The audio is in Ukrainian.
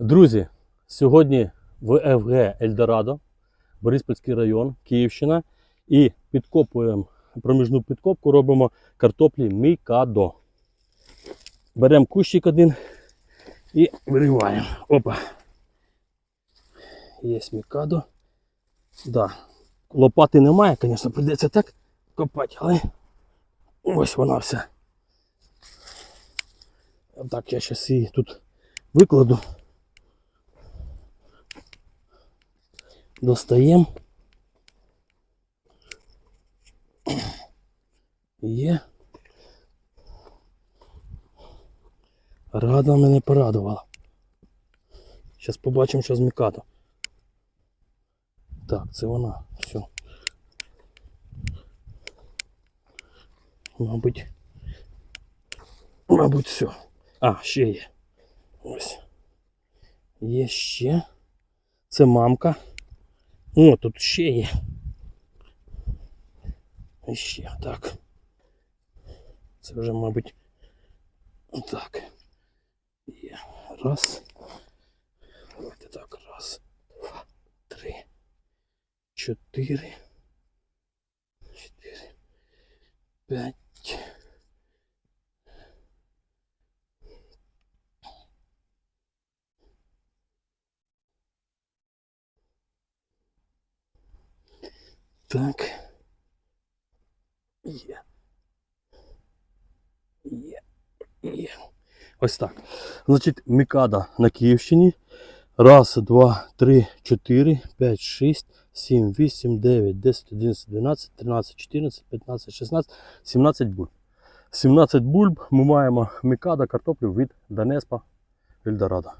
Друзі, сьогодні в ФГ Ельдорадо, Бориспільський район, Київщина. І підкопуємо проміжну підкопку, робимо картоплі Мікадо. Беремо кущик один і вириваємо. Опа. Є Мікадо. Да. Лопати немає, звісно, прийдеться так копати, але ось вона вся. Так, я зараз її тут викладу. Достаємо. Є. Рада мене порадувала. Зараз побачимо, що з Мікадо. Так, це вона. Все. Мабуть. Мабуть, все. А, ще є. Ось. Є ще. Це мамка. О, тут ще є. І ще так. Це вже, мабуть, так. Є. Раз. Давайте так. Раз, два, три, чотири. Чотири. П'ять. Так. Є. Є. Є. Ось так. Значить, Мікада на Київщині. Раз, два, три, чотири, п'ять, шість, сім, вісім, дев'ять, десять, одинадцять, дванадцять, тринадцять, чотирнадцять, п'ятнадцять, шістнадцять, сімнадцять бульб. 17 бульб ми маємо Мікада картоплю від Данеспа Ельдорадо.